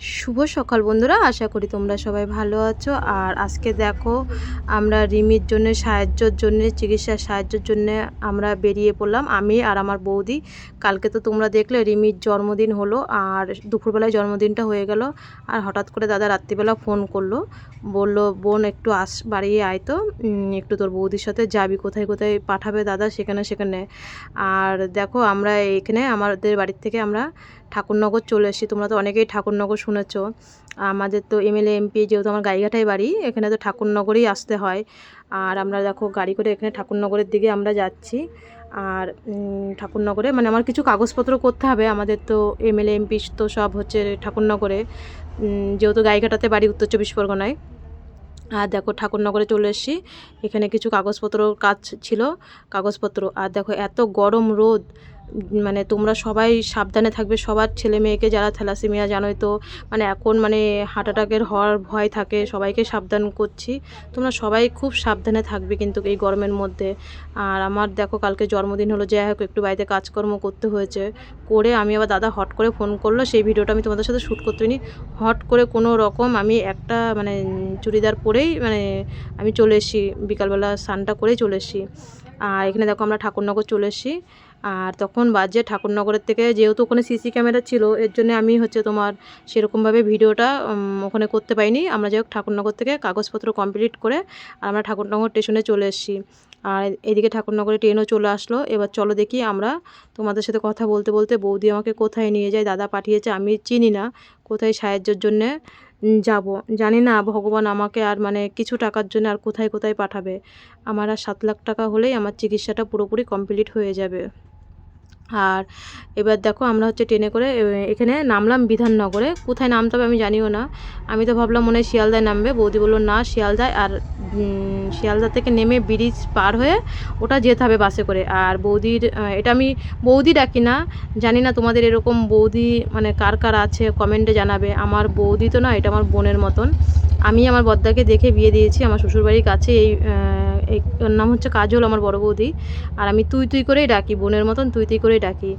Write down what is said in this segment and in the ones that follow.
শুভ সকাল বন্ধুরা, আশা করি তোমরা সবাই ভালো আছো। আর আজকে দেখো, আমরা রিমির জন্য, সাহায্যর জন্য, চিকিৎসার সাহায্যের জন্য আমরা বেরিয়ে পড়লাম, আমি আর আমার বৌদি। কালকে তো তোমরা দেখলে, রিমির জন্মদিন হলো, আর দুপুরবেলায় জন্মদিনটা হয়ে গেল, আর হঠাৎ করে দাদা রাত্রিবেলা ফোন করল, বলল, বোন, একটু আস, বাড়িয়ে আয় তো একটু তোর বৌদির সাথে যাবি, কোথায় কোথায় পাঠাবে দাদা, সেখানে সেখানে। আর দেখো, আমরা এখানে আমাদের বাড়ির থেকে আমরা ঠাকুরনগর চলে এসেছি, তোমরা তো অনেকেই ঠাকুরনগর শুনেছ। আমাদের তো এমএলএ এমপি যেহেতু আমার গাইঘাটায় বাড়ি, এখানে তো ঠাকুরনগরেই আসতে হয়। আর আমরা দেখো গাড়ি করে এখানে ঠাকুরনগরের দিকে আমরা যাচ্ছি। আর ঠাকুরনগরে মানে আমার কিছু কাগজপত্র করতে হবে। আমাদের তো এমএলএ এমপি তো সব হচ্ছে ঠাকুরনগরে। যেহেতু গাইঘাটাতে বাড়ি, উত্তর চব্বিশ পরগনায়। আর দেখো ঠাকুরনগরে চলে এসেছি। এখানে কিছু কাগজপত্র কাজ ছিল, কাগজপত্র। আর দেখো এত গরম রোদ মানে তোমরা সবাই সাবধানে থাকবে, সবার ছেলে মেয়েকে যারা থ্যালাসেমিয়া জানোই তো মানে এখন মানে হার্ট অ্যাটাকের হওয়ার ভয় থাকে, সবাইকে সাবধান করছি। তোমরা সবাই খুব সাবধানে থাকবে কিন্তু এই গরমের মধ্যে। আর আমার দেখো কালকে জন্মদিন হলো, যাই হোক, একটু বাড়িতে কাজকর্ম করতে হয়েছে। করে আমি আবার দাদা হট করে ফোন করল, সেই ভিডিওটা আমি তোমাদের সাথে শ্যুট করতে হট করে কোনো রকম আমি একটা মানে চুড়িদার পরেই মানে আমি চলে এসেছি, বিকালবেলা স্নানটা করেই চলে এসেছি। আর এখানে দেখো আমরা ঠাকুরনগর চলে এসেছি। আর তখন বাজে ঠাকুরনগরের থেকে, যেহেতু ওখানে সিসি ক্যামেরা ছিল, এর জন্য আমি হচ্ছে তোমার সেরকমভাবে ভিডিওটা ওখানে করতে পাইনি আমরা যাই হোক ঠাকুরনগর থেকে কাগজপত্র কমপ্লিট করে আমরা ঠাকুরনগর স্টেশনে চলে এসেছি। আর এদিকে ঠাকুরনগরে ট্রেনও চলে আসলো। এবার চলো দেখি আমরা তোমাদের সাথে কথা বলতে বলতে বৌদি আমাকে কোথায় নিয়ে যায়, দাদা পাঠিয়েছে, আমি চিনি না কোথায় সাহায্যের জন্যে যাব। জানি না, ভগবান আমাকে আর মানে কিছু টাকার জন্য আর কোথায় কোথায় পাঠাবে। আমার আর সাত লাখ টাকা হলেই আমার চিকিৎসাটা পুরোপুরি কমপ্লিট হয়ে যাবে। আর এবার দেখো আমরা হচ্ছে ট্রেনে করে এখানে নামলাম বিধাননগরে। কোথায় নামতে হবে আমি জানিও না। আমি তো ভাবলাম মনে হয় শিয়ালদায় নামবে। বৌদি বলল, না, শিয়ালদায়। আর শিয়ালদা থেকে নেমে ব্রিজ পার হয়ে ওটা যেতে হবে বাসে করে। আর বৌদির এটা আমি বৌদি ডাকি না। জানি না তোমাদের এরকম বৌদি মানে কার কার আছে, কমেন্টে জানাবে। আমার বৌদি তো না, এটা আমার বোনের মতন। আমি আমার বদ্দাকে দেখে বিয়ে দিয়েছি, আমার শ্বশুরবাড়ির কাছে এই ওর নাম হচ্ছে কাজল আমার বড় বৌদি। আর আমি তুই তুই করেই ডাকি, বোনের মতন তুই তুই করেই ডাকি।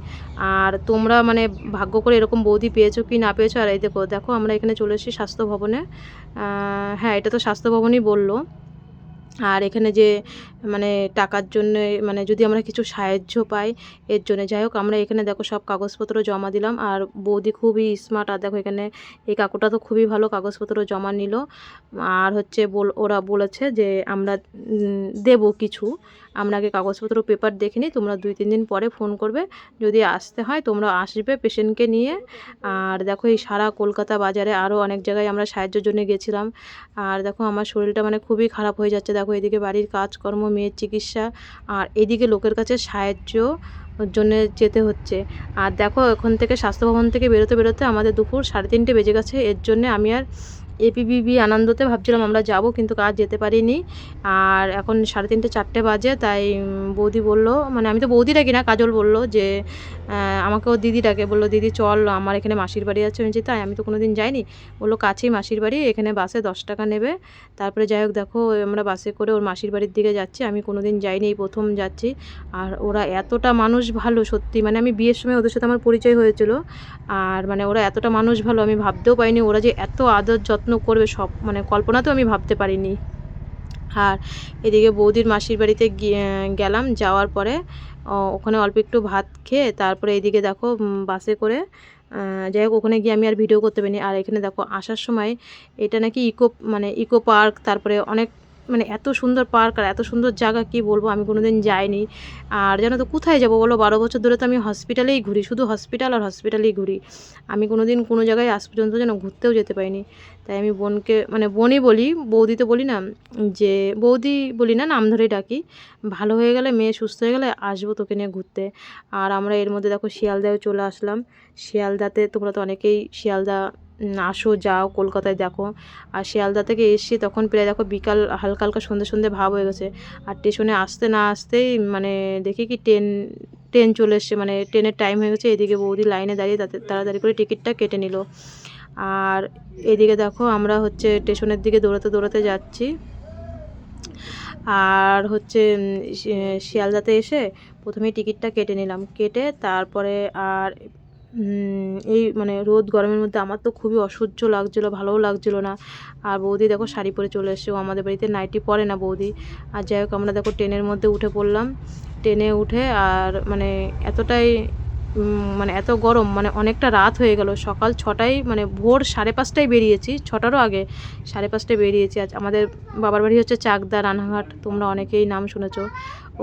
আর তোমরা মানে ভাগ্য করে এরকম বৌদি পেয়েছ কি না পেয়েছ? আর এই দেখো দেখো আমরা এখানে চলে এসেছি স্বাস্থ্য ভবনে। হ্যাঁ এটা তো স্বাস্থ্য ভবনই বলল। আর এখানে যে মানে টাকার জন্য মানে যদি আমরা কিছু সাহায্য পাই, এর জন্য যাই হোক, আমরা এখানে দেখো সব কাগজপত্র জমা দিলাম। আর বৌদি খুবই স্মার্ট আর দেখো এখানে এই কাকুটা তো খুবই ভালো কাগজপত্র জমা নিল। আর হচ্ছে বল, ওরা বলেছে যে আমরা দেব কিছু। আমরা আগে কাগজপত্র পেপার দেখে নিই, তোমরা দুই, তিন দিন পরে ফোন করবে। যদি আসতে হয়, তোমরা আসবে পেশেন্টকে নিয়ে। আর দেখো, এই সারা কলকাতা বাজারে আরও অনেক জায়গায় আমরা সাহায্যের জন্য গেছিলাম। আর দেখো, আমার শরীরটা মানে খুবই খারাপ হয়ে যাচ্ছে। দেখো, এদিকে বাড়ির কাজকর্ম, মেয়ের চিকিৎসা, আর এদিকে লোকের কাছে সাহায্য জন্য যেতে হচ্ছে। আর দেখো, এখন থেকে স্বাস্থ্য ভবন থেকে বেরোতে বেরোতে আমাদের দুপুর সাড়ে তিনটে বেজে গেছে। এর জন্য আমি আর এপিবিবি আনন্দতে ভাবছিলাম আমরা যাব কিন্তু কাজ যেতে পারিনি। আর এখন সাড়ে তিনটে চারটে বাজে তাই বৌদি বলল মানে আমি তো বৌদি ডাকি না কাজল বলল যে আমাকেও দিদি ডাকে। বলল দিদি চল আমার এখানে মাসির বাড়ি আছে। আমি বলছি, তাই আমি তো কোনো দিন যাইনি। বলল কাছেই মাসির বাড়ি এখানে বাসে দশ টাকা নেবে। তারপরে যাই হোক দেখো আমরা বাসে করে ওর মাসির বাড়ির দিকে যাচ্ছি। আমি কোনো দিন যাইনি এই প্রথম যাচ্ছি। আর ওরা এতটা মানুষ ভালো সত্যি মানে আমি বিয়ের সময় ওদের সাথে আমার পরিচয় হয়েছিল। আর মানে ওরা এতটা মানুষ ভালো আমি ভাবতেও পারিনি। ওরা যে এত আদর যত্ন করবে সব মানে কল্পনা তো আমি ভাবতে পারিনি। আর এদিকে বৌদির মাসির বাড়িতে গেলাম, যাওয়ার পরে ওখানে অল্প একটু ভাত খেয়ে তারপরে এদিকে দেখো বাসে করে যাই হোক, ওখানে গিয়ে আমি আর ভিডিও করতে পারিনি। আর এখানে দেখো, আসার সময় এটা নাকি ইকো মানে ইকো পার্ক, তারপরে অনেক মানে এত সুন্দর পার্ক আর এত সুন্দর জায়গা, কি বলব? আমি কোনোদিন যাইনি। আর জানো তো, কোথায় যাব বলো? বারো বছর ধরে তো আমি হসপিটালেই ঘুরি, শুধু হসপিটাল আর হসপিটালেই ঘুরি। আমি কোনোদিন কোনো জায়গায় আজ পর্যন্ত যেন ঘুরতেও যেতে পারিনি। তাই আমি বোনকে মানে বোনই বলি, বৌদি তো বলি না, যে বৌদি বলি না, নাম ধরেই ডাকি, ভালো হয়ে গেলে, মেয়ে সুস্থ হয়ে গেলে আসব তোকে নিয়ে ঘুরতে। আর আমরা এর মধ্যে দেখো শিয়ালদায় চলে আসলাম। শিয়ালদাতে তোমরা তো অনেকেই শিয়ালদা আসো, যাও, কলকাতায় দেখো। আর শিয়ালদা থেকে এসছি তখন প্রায় দেখো বিকাল, হালকা হালকা সন্ধে সন্ধে ভাব হয়ে গেছে। আর স্টেশনে আসতে না আসতেই মানে দেখি কি ট্রেন ট্রেন চলে এসছে মানে ট্রেনের টাইম হয়ে গেছে। এদিকে বৌদি লাইনে দাঁড়িয়ে তাতে, তাড়াতাড়ি করে টিকিটটা কেটে নিল। আর এদিকে দেখো আমরা হচ্ছে স্টেশনের দিকে দৌড়াতে দৌড়াতে যাচ্ছি। আর হচ্ছে শিয়ালদাতে এসে প্রথমে টিকিটটা কেটে নিলাম। কেটে তারপরে আর এই মানে রোদ গরমের মধ্যে আমার তো খুবই অসহ্য লাগছিল, ভালোও লাগছিল না। আর বৌদি দেখো শাড়ি পরে চলে এসছে, ও আমাদের বাড়িতে নাইটি পরে না বৌদি। আর যাই হোক, আমরা দেখো ট্রেনের মধ্যে উঠে পড়লাম। ট্রেনে উঠে আর মানে এতটাই মানে এত গরম মানে অনেকটা রাত হয়ে গেল। সকাল ছটায় মানে ভোর সাড়ে পাঁচটায় বেরিয়েছি, ছটারও আগে সাড়ে পাঁচটায় বেরিয়েছি। আজ আমাদের বাবার বাড়ি হচ্ছে চাকদা রানাঘাট তোমরা অনেকেই নাম শুনেছ।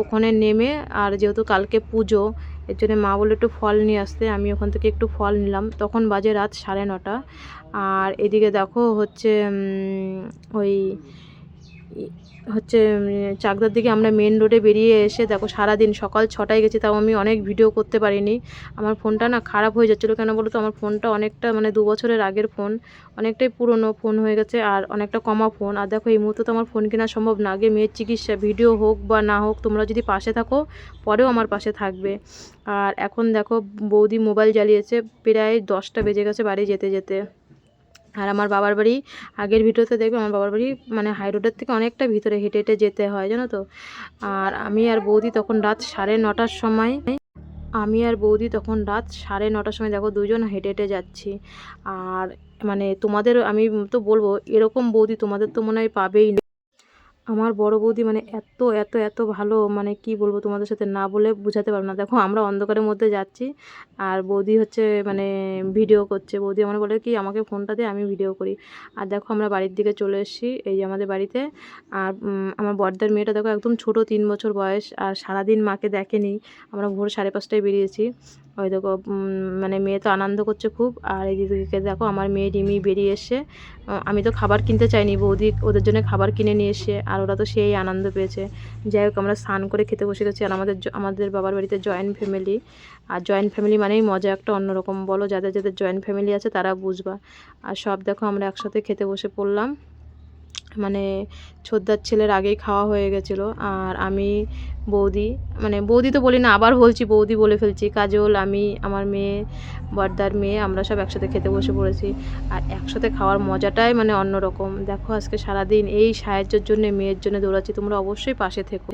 ওখানে নেমে, আর যেহেতু কালকে পুজো এর জন্য মা বলে একটু ফল নিয়ে আসতে। আমি ওখান থেকে একটু ফল নিলাম। তখন বাজে রাত সাড়ে নটা। আর এদিকে দেখো হচ্ছে ওই হচ্ছে চাকদার দিকে আমরা মেন রোডে বেরিয়ে এসে দেখো সারাদিন সকাল ছটায় গেছি, তাও আমি অনেক ভিডিও করতে পারিনি। আমার ফোনটা না খারাপ হয়ে যাচ্ছিল। কেন বলো তো? আমার ফোনটা অনেকটা মানে দু বছরের আগের ফোন অনেকটাই পুরনো ফোন হয়ে গেছে আর অনেকটা কমা ফোন আর দেখো, এই মুহূর্তে তো আমার ফোন কেনা সম্ভব না। আগে মেয়ের চিকিৎসা ভিডিও হোক বা না হোক, তোমরা যদি পাশে থাকো, পরেও আমার পাশে থাকবে। আর এখন দেখো, বৌদি মোবাইল জ্বালিয়েছে, প্রায় দশটা বেজে গেছে বাড়ি যেতে যেতে। আর আমার বাবার বাড়ি আগের ভিডিওতে দেখবে, আমার বাবার বাড়ি মানে হাই রোডের থেকে অনেকটা ভিতরে হেঁটে হেঁটে যেতে হয়, জানো তো? আর আমি আর বৌদি তখন রাত সাড়ে নটার সময়, আমি আর বৌদি তখন রাত সাড়ে নটার সময় দেখো দুজন হেঁটে হেঁটে যাচ্ছি। আর মানে তোমাদের, আমি তো বলব এরকম বৌদি তোমাদের তো মনে হয় পাবেই আমার বড় বৌদি মানে এত এত এত ভালো মানে কি বলব তোমাদের সাথে না বলে বোঝাতে পারব না। দেখো, আমরা অন্ধকারের মধ্যে যাচ্ছি আর বৌদি হচ্ছে মানে ভিডিও করছে। বৌদি আমার বলে কি, আমাকে ফোনটা দিয়ে আমি ভিডিও করি। আর দেখো, আমরা বাড়ির দিকে চলে এসেছি, এই যে আমাদের বাড়িতে। আর আমার বড়দার মেয়েটা দেখো, একদম ছোট, তিন বছর বয়স, আর সারাদিন মাকে দেখেনি। আমরা ভোর সাড়ে পাঁচটায় বেরিয়েছি। ওই দেখো মানে মেয়ে তো আনন্দ করছে খুব। আর এইদিকে দেখো, আমার মেয়ে ডিমি বেরিয়ে এসে আমি তো খাবার কিনতে চাইনি, বৌদি ওদের জন্য খাবার কিনে নিয়ে এসে আর ওরা তো সেই আনন্দ পেয়েছে। যাই হোক, আমরা স্নান করে খেতে বসে গেছি, আর আমাদের আমাদের বাবার বাড়িতে জয়েন্ট ফ্যামিলি আর জয়েন্ট ফ্যামিলি মানেই মজা একটা অন্যরকম, বলো, যাদের যাদের জয়েন্ট ফ্যামিলি আছে তারা বুঝবা। আর সব দেখো, আমরা একসাথে খেতে বসে পড়লাম। মানে ছোদ্দার ছেলের আগেই খাওয়া হয়ে গেছিল। আর আমি বৌদি মানে বৌদি তো বলি না আবার বলছি বৌদি বলে ফেলছি, কাজল, আমি, আমার মেয়ে, বর্দার মেয়ে, আমরা সব একসাথে খেতে বসে পড়েছি। আর একসাথে খাওয়ার মজাটাই মানে অন্যরকম। দেখো আজকে সারাদিন এই সাহায্যের জন্য, মেয়ের জন্য দৌড়াচ্ছি, তোমরা অবশ্যই পাশে থেকো।